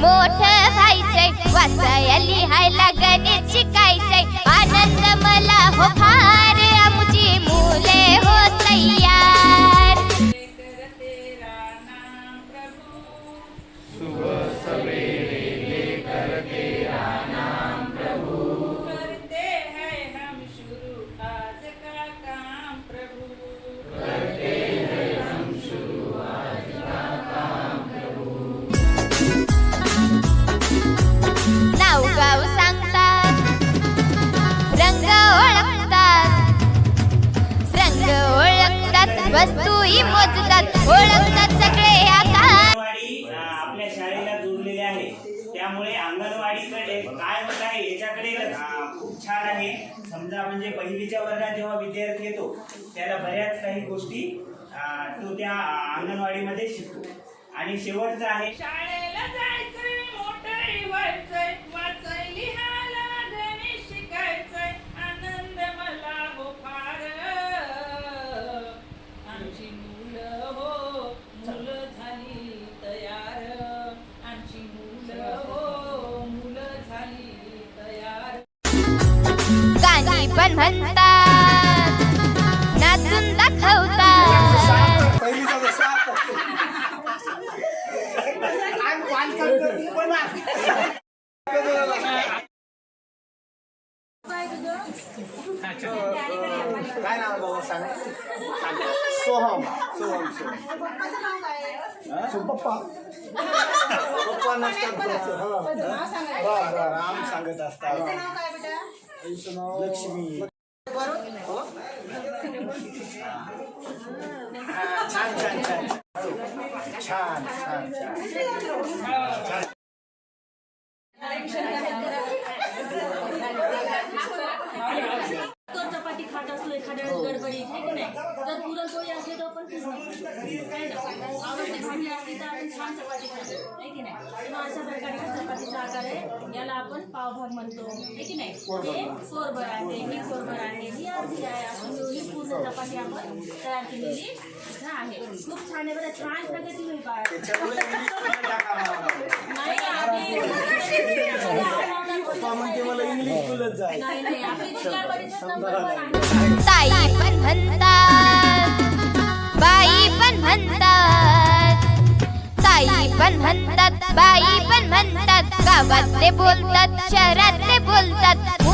मोठ व्हायचंय वाचायला लिहायला गणित शिकायचंय आनंद मला हो फार. वस्तूही मोजतात ओळखतात सगळे आता. आपल्या शाळेला जोडलेली आहे. त्यामुळे अंगणवाडीकडे काय होत आहे याच्याकडे खूप छान आहे. समजा म्हणजे पहिलीच्या वर्गात जेव्हा विद्यार्थी येतो त्याला बऱ्याच काही गोष्टी तो त्या अंगणवाडीमध्ये शिकतो. आणि शेवटचं आहे शाळेला जायचंय मोठं पण म्हणतात नाचून दाखवतात काय नाव बाबा? सांग. सोहम. सोहम सोहम सो पप्पा. पप्पा नसतात. हा. बर बर आम सांगत असतात. लक्ष्मी. छान छान छान. छान छान छान चपाती खात एखाद्या वेळेस नाही तर पुरणपोळी असली तर आपण आवडते भाजी असली तर आपण छान चपाती खातो की नाही अशा प्रकारे हा याला आपण पावभाग म्हणतो. आहे की नाही? हे कोरभर आहे ही कोरभर आहे ही अर्धी आहे. अशी मिळून ही पूर्ण चपाती आपण तयार केलेली आहे. खूप छान आहे बरं छान प्रगती होईल ताई पण म्हणतात बाई पण म्हणतात. ताई पण म्हणतात बाई पण म्हणतात. गावातले बोलतात शहरातले बोलतात.